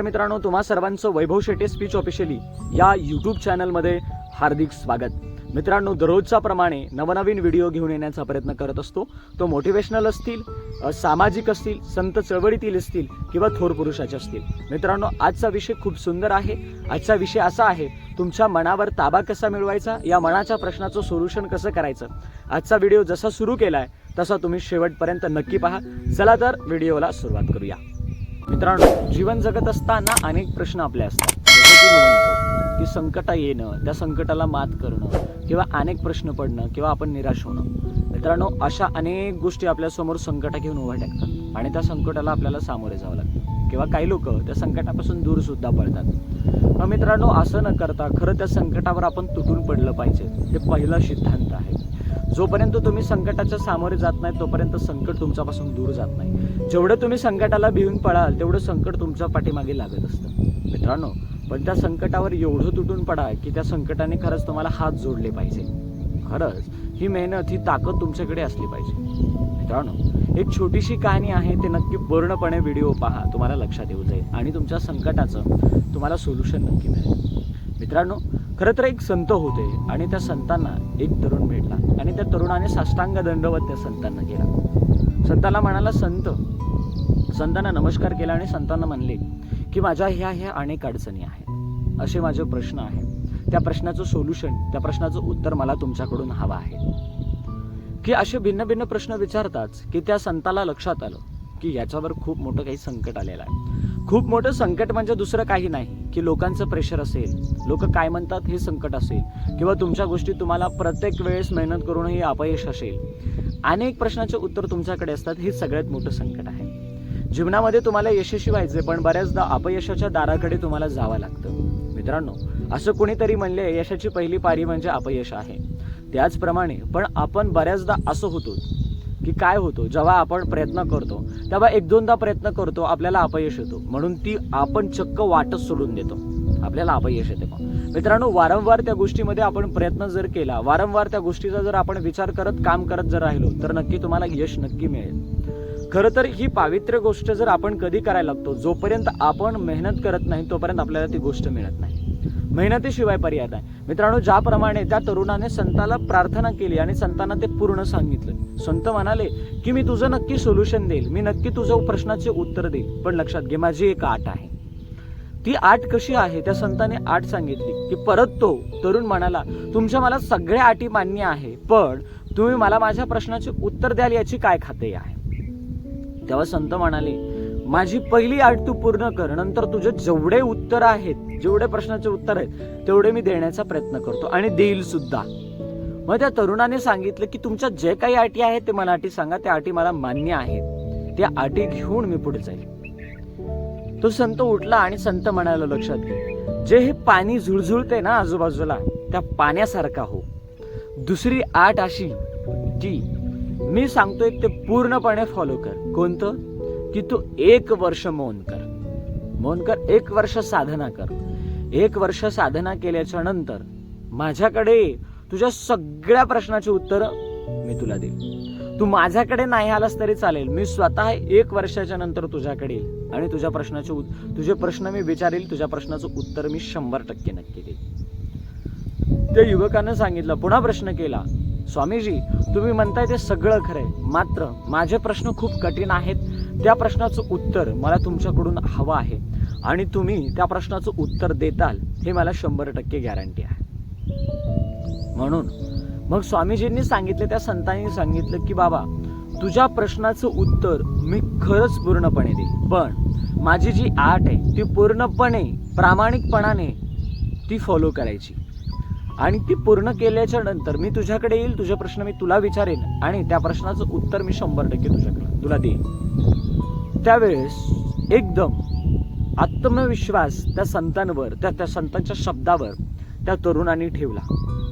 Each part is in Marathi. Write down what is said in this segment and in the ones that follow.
तर मित्रांनो तुम्हा सर्वांचं वैभव शेटे स्पीच ऑफिशियली या यूट्यूब चॅनलमध्ये हार्दिक स्वागत. मित्रांनो दररोजच्या प्रमाणे नवनवीन व्हिडिओ घेऊन येण्याचा प्रयत्न करत असतो. तो मोटिवेशनल असतील सामाजिक असतील संत चळवळीतील असतील किंवा थोर पुरुषाचे असतील. मित्रांनो आजचा विषय खूप सुंदर आहे. आजचा विषय असा आहे तुमच्या मनावर ताबा कसा मिळवायचा या मनाच्या प्रश्नाचं सोल्युशन कसं करायचं? आजचा व्हिडिओ जसा सुरू केला आहे तसा तुम्ही शेवटपर्यंत नक्की पहा. चला तर व्हिडिओला सुरुवात करूया. मित्रांनो जीवन जगत असताना अनेक प्रश्न आपले असतात. जसं की म्हणतो की संकट येणं त्या संकटाला मात करणं किंवा अनेक प्रश्न पडणं किंवा आपण निराश होणं. मित्रांनो अशा अनेक गोष्टी आपल्यासमोर संकट घेऊन उभ्या टाकतात आणि त्या संकटाला आपल्याला सामोरे जावं लागतं. किंवा काही लोक त्या संकटापासून दूर सुद्धा पडतात. मग मित्रांनो असं न करता खरं त्या संकटावर आपण तुटून पडलं पाहिजे. हे पहिला सिद्धांत आहे. जोपर्यंत तुम्ही संकटाच्या सामोरे जात नाही तोपर्यंत संकट तुमच्यापासून दूर जात नाही. जेवढं तुम्ही संकटाला भिवून पळाल तेवढं संकट तुमच्या पाठीमागे लागत असतं. मित्रांनो पण त्या संकटावर एवढं तुटून पडा की त्या संकटाने खरंच तुम्हाला हात जोडले पाहिजे. खरंच ही मेहनत ही ताकद तुमच्याकडे असली पाहिजे. मित्रांनो एक छोटीशी कहाणी आहे ते नक्की पूर्णपणे व्हिडिओ पहा तुम्हाला लक्षात येऊ जाईल आणि तुमच्या संकटाचं तुम्हाला सोल्युशन नक्की मिळेल. मित्रांनो खरं तर एक संत होते आणि त्या संतांना एक तरुण भेटला आणि त्या तरुणाने साष्टांग दंडवत त्या संतांना केला. संताला म्हणाला संत. संतांना नमस्कार केला आणि संतांना म्हणले की माझ्या ह्या ह्या अनेक अडचणी आहेत. असे माझे प्रश्न आहेत. त्या प्रश्नाचं सोल्युशन त्या प्रश्नाचं उत्तर मला तुमच्याकडून हवं आहे. की असे भिन्न भिन्न प्रश्न विचारताच की त्या संताला लक्षात आलं की याच्यावर खूप मोठं काही संकट आलेलं आहे. खूप मोठं संकट म्हणजे दुसरं काही नाही की लोकांचं प्रेशर असेल. लोक काय म्हणतात हे संकट असेल. किंवा तुमच्या गोष्टी तुम्हाला प्रत्येक वेळेस मेहनत करूनही अपयश असेल. अनेक प्रश्नाचे उत्तर तुमच्याकडे असतात हे सगळ्यात मोठं संकट आहे. जीवनामध्ये तुम्हाला यशस्वी व्हायचे पण बऱ्याचदा अपयशाच्या दाराकडे तुम्हाला जावं लागतं. मित्रांनो असं कोणीतरी म्हणले यशाची पहिली पारी म्हणजे अपयश आहे. त्याचप्रमाणे पण आपण बऱ्याचदा असं होतो की काय होतो जेव्हा आपण प्रयत्न करतो तेव्हा एक दोनदा प्रयत्न करतो आपल्याला अपयश येतो. म्हणून ती आपण चक्क वाटच सोडून देतो. आपल्याला अपयश येते मग. मित्रांनो वारंवार त्या गोष्टीमध्ये आपण प्रयत्न जर केला वारंवार त्या गोष्टीचा जर आपण विचार करत काम करत जर राहिलो तर नक्की तुम्हाला यश नक्की मिळेल. खरं तर ही पावित्र्य गोष्ट जर आपण कधी करायला लागतो जोपर्यंत आपण मेहनत करत नाही तोपर्यंत आपल्याला ती गोष्ट मिळत नाही. मेहनतीशिवाय पर्याय नाही. मित्रांनो ज्याप्रमाणे त्या तरुणाने संताला प्रार्थना केली आणि संतांना ते पूर्ण सांगितलं. संत म्हणाले की मी तुझं नक्की सोल्युशन देईल. मी नक्की तुझं प्रश्नाचे उत्तर देईल. पण लक्षात घे माझी एक आट आहे. ती आठ कशी आहे? त्या संताने आठ सांगितली की परत तो. तरुण म्हणाला तुमच्या मला सगळ्या आटी मान्य आहे पण तुम्ही मला माझ्या प्रश्नाचे उत्तर द्याल याची काय खात्री आहे? तेव्हा संत म्हणाले माझी पहिली आठ तू पूर्ण कर नंतर तुझे जेवढे उत्तर आहेत जेवढे प्रश्नाचे उत्तर आहेत तेवढे मी देण्याचा प्रयत्न करतो आणि देईल सुद्धा. मग त्या तरुणाने सांगितलं की तुमच्या जे काही अटी आहेत ते मला अटी सांगा त्या अटी मला मान्य आहेत. त्या अटी घेऊन मी पुढे जाईल. तो संत उठला आणि संत म्हणायला लक्षात घे. जे हे पाणी झुळझुळते ना आजूबाजूला त्या पाण्यासारखा हो. दुसरी आठ अशी की मी सांगतोय ते पूर्णपणे फॉलो कर. कोणतं? की तू एक वर्ष मौन कर. मौन कर एक वर्ष साधना कर. एक वर्ष साधना केल्याच्यानंतर माझ्याकडे तुझ्या सगळ्या प्रश्नाची उत्तरं मी तुला देईन. तू माझ्याकडे नाही आलास तरी चालेल. मी स्वतः एक वर्षाच्या नंतर तुझ्याकडे येईल. आणि तुझ्या प्रश्नाचे उत- तुझे प्रश्न मी विचारेल तुझ्या प्रश्नाचं उत्तर मी शंभर टक्के नक्की देईल त्या युवकानं सांगितलं पुन्हा प्रश्न केला स्वामीजी तुम्ही म्हणताय ते सगळं खरंय. मात्र माझे प्रश्न खूप कठीण आहेत. त्या प्रश्नाचं उत्तर मला तुमच्याकडून हवं आहे. आणि तुम्ही त्या प्रश्नाचं उत्तर देताल हे मला शंभर टक्के गॅरंटी आहे. म्हणून मग स्वामीजींनी सांगितले त्या संतांनी सांगितलं की बाबा तुझ्या प्रश्नाचं उत्तर मी खरंच पूर्णपणे देईन. पण माझी जी आर्ट आहे ती पूर्णपणे प्रामाणिकपणाने ती फॉलो करायची. आणि ती पूर्ण केल्याच्यानंतर मी तुझ्याकडे येईल तुझे प्रश्न मी तुला विचारेन आणि त्या प्रश्नाचं उत्तर मी शंभर टक्के तुझ्याकडे तुला देईन. त्यावेळेस एकदम आत्मविश्वास त्या संतांवर त्या त्या संतांच्या शब्दावर त्या तरुणांनी ठेवला.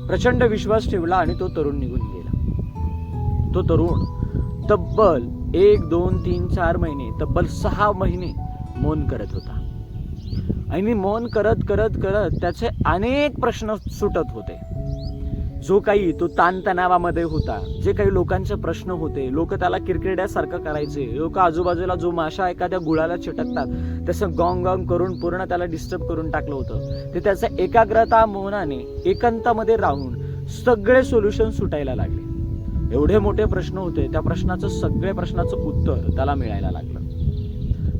प्रचंड विश्वास ठेवला आणि तो तरुण निघून गेला. तो तरुण तब्बल एक दोन तीन चार महिने तब्बल सहा महिने मौन करत होता. आणि मौन करत करत करत त्याचे अनेक प्रश्न सुटत होते. जो काही तो ताणतणावामध्ये होता जे काही लोकांचे प्रश्न होते लोक त्याला किरकिड्यासारखं करायचे लोक आजूबाजूला जो माशा एखाद्या गुळाला चिटकतात तसं गॉंग गॉंग करून पूर्ण त्याला डिस्टर्ब करून टाकलं होतं. ते त्याचं एकाग्रता मौनाने एकांतामध्ये राहून सगळे सोल्युशन सुटायला लागले. एवढे मोठे प्रश्न होते त्या प्रश्नाचं सगळे प्रश्नाचं उत्तर त्याला मिळायला लागलं.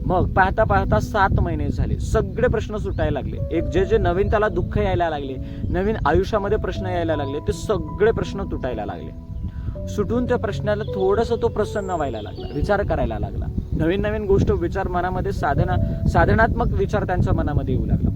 मग पाहता पाहता सात महिने झाले सगळे प्रश्न सुटायला लागले. एक जे जे नवीन त्याला दुःख यायला लागले नवीन आयुष्यामध्ये प्रश्न यायला लागले ते सगळे प्रश्न तुटायला लागले. सुटून त्या प्रश्नाला थोडस तो प्रसन्न व्हायला लागला विचार करायला लागला. नवीन नवीन गोष्ट विचार मनामध्ये साधना साधनात्मक विचार त्यांच्या मनामध्ये येऊ लागला.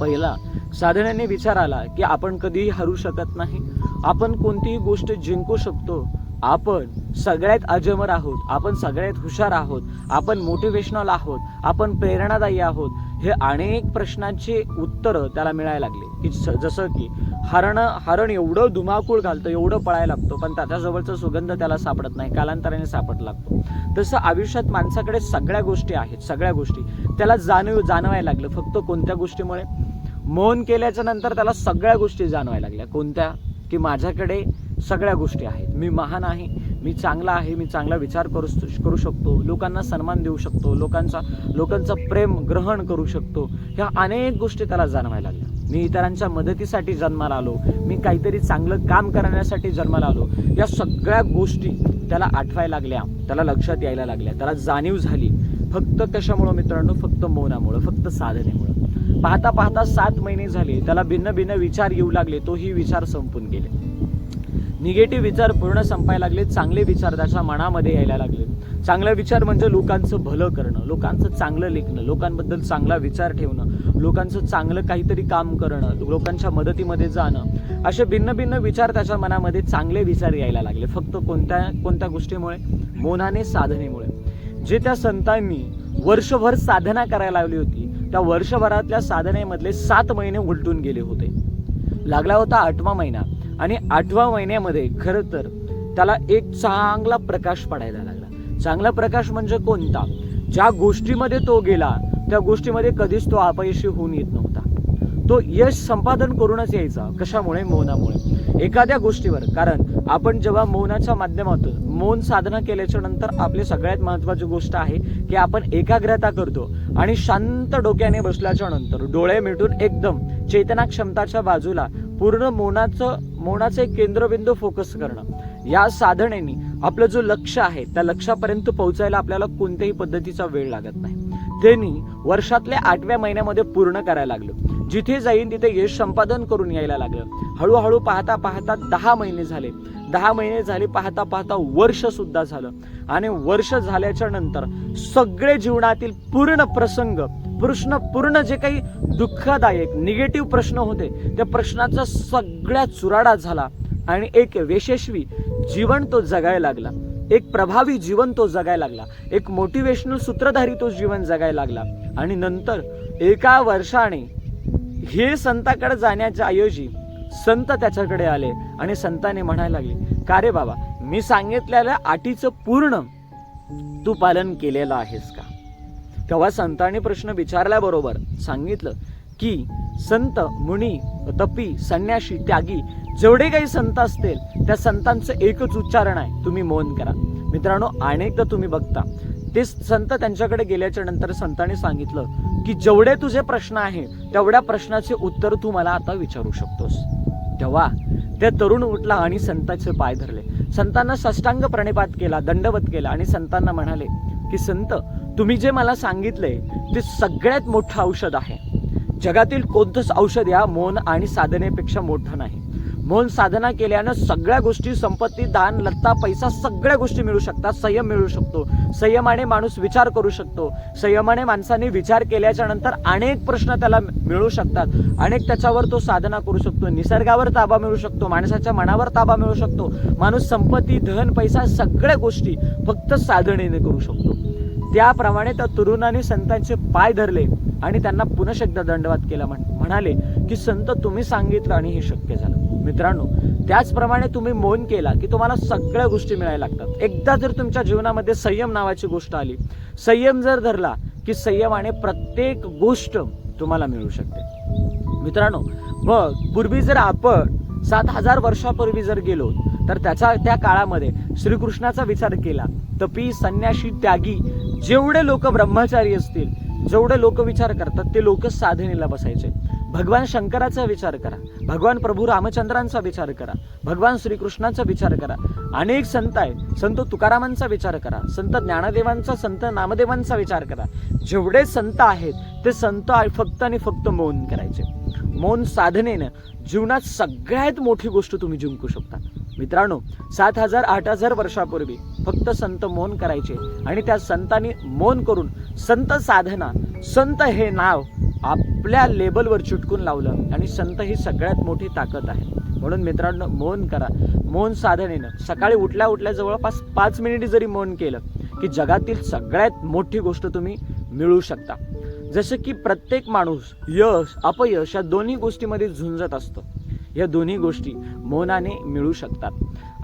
पहिला साधनेने विचार आला की आपण कधीही हरू शकत नाही. आपण कोणतीही गोष्ट जिंकू शकतो. आपण सगळ्यात अजमर आहोत. आपण सगळ्यात हुशार आहोत. आपण मोटिवेशनल आहोत. आपण प्रेरणादायी आहोत. हे अनेक प्रश्नांचे उत्तरं त्याला मिळायला लागले. की स- जसं की हरण हरण एवढं धुमाकूळ घालतं एवढं पळायला लागतो पण त्याच्याजवळचा सुगंध त्याला सापडत नाही कालांतराने सापड लागतो. तसं आयुष्यात माणसाकडे सगळ्या गोष्टी आहेत सगळ्या गोष्टी. त्याला जाणीव जाणवायला लागलं फक्त कोणत्या गोष्टीमुळे? मौन केल्याच्यानंतर त्याला सगळ्या गोष्टी जाणवायला लागल्या. कोणत्या? की माझ्याकडे सगळ्या गोष्टी आहेत. मी महान आहे मी चांगला आहे मी चांगला विचार करू करू शकतो. लोकांना सन्मान देऊ शकतो. लोकांचा लोकांचं प्रेम ग्रहण करू शकतो. ह्या अनेक गोष्टी त्याला जाणवायला लागल्या. मी इतरांच्या मदतीसाठी जन्माला आलो. मी काहीतरी चांगलं काम करण्यासाठी जन्माला आलो. या सगळ्या गोष्टी त्याला आठवायला लागल्या. त्याला लक्षात यायला लागल्या. त्याला जाणीव झाली. फक्त कशामुळं मित्रांनो? फक्त मौनामुळं फक्त साधनेमुळं. पाहता पाहता सात महिने झाले. त्याला भिन्न भिन्न विचार येऊ लागले. तोही विचार संपून गेले. निगेटिव्ह विचार पूर्ण संपायला लागले चांगले विचार त्याच्या मनामध्ये यायला लागले चांगला विचार म्हणजे लोकांचं भलं करणं लोकांचं चांगलं लेखणं लोकांबद्दल चांगला विचार ठेवणं लोकांचं चांगलं काहीतरी काम करणं लोकांच्या मदतीमध्ये जाणं. असे भिन्न भिन्न विचार त्याच्या मनामध्ये चांगले विचार यायला लागले फक्त कोणत्या कोणत्या गोष्टीमुळे? मोनाने साधनेमुळे. जे त्या संतांनी वर्षभर साधना करायला लावली होती त्या वर्षभरातल्या साधनेमधले सात महिने उलटून गेले होते. लागला होता आठवा महिना. आणि आठव्या महिन्यामध्ये खरं तर त्याला एक चांगला प्रकाश पडायला लागला. चांगला प्रकाश म्हणजे कोणता? ज्या गोष्टीमध्ये तो गेला त्या गोष्टीमध्ये कधीच तो अपयशी होऊन येत नव्हता. तो यश संपादन करूनच यायचा कशामुळे? मौनामुळे. एखाद्या गोष्टीवर. कारण आपण जेव्हा मौनाच्या माध्यमातून मौन साधना केल्याच्यानंतर आपली सगळ्यात महत्वाची गोष्ट आहे की आपण एकाग्रता करतो आणि शांत डोक्याने बसल्याच्या नंतर डोळे मिटून एकदम चेतना क्षमताच्या बाजूला पूर्ण मौनाचं मोडाचे एक केंद्रबिंदू फोकस करणं. या साधनेनी आपलं जो लक्ष आहे त्या लक्षापर्यंत पोहोचायला आपल्याला कोणत्याही पद्धतीचा वेळ लागत नाही. त्यांनी वर्षातल्या आठव्या महिन्यामध्ये पूर्ण करायला लागलं. जिथे जाईन तिथे यश संपादन करून यायला लागलं. हळूहळू पाहता पाहता दहा महिने झाले. दहा महिने झाले पाहता पाहता वर्ष सुद्धा झालं. आणि वर्ष झाल्याच्यानंतर सगळे जीवनातील पूर्ण प्रसंग प्रश्न पूर्ण जे काही दुःखदायक निगेटिव्ह प्रश्न होते त्या प्रश्नाचा सगळ्या चुराडा झाला आणि एक यशस्वी जीवन तो जगायला लागला. एक प्रभावी जीवन तो जगायला लागला. एक मोटिवेशनल सूत्रधारी तो जीवन जगायला लागला. आणि नंतर एका वर्षाने हे संताकडे जाण्याच्या ऐवजी संत त्याच्याकडे आले आणि संताने म्हणायला लागले का रे बाबा मी सांगितलेल्या अटीचं पूर्ण तू पालन केलेलं आहेस का? तेव्हा संतांनी प्रश्न विचारल्याबरोबर सांगितलं की संत मुनी तपी संन्याशी त्यागी जेवढे काही संत असतील त्या संतांचं एकच उच्चारण आहे तुम्ही मौन करा. मित्रांनो अनेकदा तुम्ही बघता. ते संत त्यांच्याकडे गेल्याच्यानंतर संतांनी सांगितलं की जेवढे तुझे प्रश्न आहे तेवढ्या प्रश्नाचे उत्तर तू मला आता विचारू शकतोस. तेव्हा ते तरुण उठला आणि संतांचे पाय धरले. संतांना साष्टांग प्रणिपात केला दंडवत केला आणि संतांना म्हणाले की संत तुम्ही जे मला सांगितले ते सगळ्यात मोठं औषध आहे. जगातील कोणतंच औषध या मौन आणि साधनेपेक्षा मोठं नाही. मौन साधना केल्यानं सगळ्या गोष्टी संपत्ती दान लत्ता पैसा सगळ्या गोष्टी मिळू शकतात. संयम मिळू शकतो. संयमाने माणूस विचार करू शकतो. संयमाने माणसाने विचार केल्याच्यानंतर अनेक प्रश्न त्याला मिळू शकतात. अनेक त्याच्यावर तो साधना करू शकतो. निसर्गावर ताबा मिळू शकतो. माणसाच्या मनावर ताबा मिळू शकतो. माणूस संपत्ती धन पैसा सगळ्या गोष्टी फक्त साधनेने करू शकतो. त्याप्रमाणे त्या तरुणाने संतांचे पाय धरले आणि त्यांना पुनश एकदा केला. म्हणाले की संत तुम्ही सांगितलं आणि हे शक्य झालं. मित्रांनो त्याचप्रमाणे तुम्ही मौन केला की तुम्हाला सगळ्या गोष्टी मिळायला लागतात. एकदा जर तुमच्या जीवनामध्ये संयम नावाची गोष्ट आली संयम जर धरला की संयमाने प्रत्येक गोष्ट तुम्हाला मिळू शकते. मित्रांनो मग पूर्वी जर आपण सात हजार वर्षापूर्वी जर गेलो तर त्याचा त्या काळामध्ये श्रीकृष्णाचा विचार केला तपी संन्याशी त्यागी जेवढे लोक ब्रह्मचारी असतील जेवढे लोक विचार करतात ते लोक साधनेला बसायचे. भगवान शंकराचा विचार करा. भगवान प्रभू रामचंद्रांचा विचार करा. भगवान श्रीकृष्णाचा विचार करा. अनेक संत आहे संत तुकारामांचा विचार करा. संत ज्ञानदेवांचा संत नामदेवांचा विचार करा. जेवढे संत आहेत ते संत फक्त आणि फक्त मौन करायचे. मौन साधनेनं जीवनात सगळ्यात मोठी गोष्ट तुम्ही जिंकू शकता. मित्रांनो सात हजार आठ हजार वर्षापूर्वी फक्त संत मौन करायचे. आणि त्या संतांनी मौन करून संत साधना संत हे नाव आपल्या लेबलवर चुटकून लावलं. आणि संत ही सगळ्यात मोठी ताकद आहे. म्हणून मित्रांनो मौन करा. मौन साधनेनं सकाळी उठल्या उठल्या जवळपास पाच मिनिट जरी मौन केलं की जगातील सगळ्यात मोठी गोष्ट तुम्ही मिळू शकता. जसं की प्रत्येक माणूस यश अपयश या दोन्ही गोष्टीमध्ये झुंजत असतो. या दोन्ही गोष्टी मौनाने मिळू शकतात.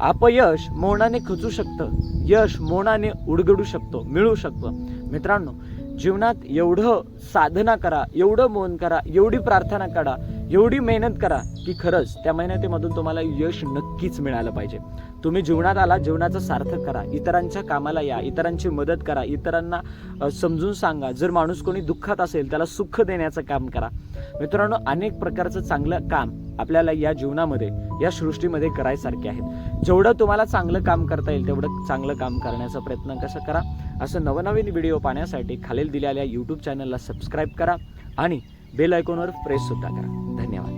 अपयश मौनाने खचू शकतं. यश मौनाने उडगडू शकतो मिळू शकतं. मित्रांनो जीवनात एवढं साधना करा एवढं मौन करा एवढी प्रार्थना करा एवढी मेहनत करा की खरंच त्या मेहनतीमधून तुम्हाला यश नक्कीच मिळालं पाहिजे. तुम्ही जीवनात आला जीवनाचं सार्थक करा. इतरांच्या कामाला या इतरांची मदत करा इतरांना समजून सांगा. जर माणूस कोणी दुःखात असेल त्याला सुख देण्याचं काम करा. मित्रांनो अनेक प्रकारचं चांगलं काम आपल्याला या जीवनामध्ये या सृष्टीमध्ये करायसारखे आहेत. जेवढं तुम्हाला चांगलं काम करता येईल तेवढं चांगलं काम करण्याचा प्रयत्न कसं करा? असं नवनवीन व्हिडिओ पाहण्यासाठी खालील दिलेल्या यूट्यूब चॅनलला सबस्क्राईब करा आणि बेल आयकॉनवर प्रेस सुद्धा करा. धन्यवाद.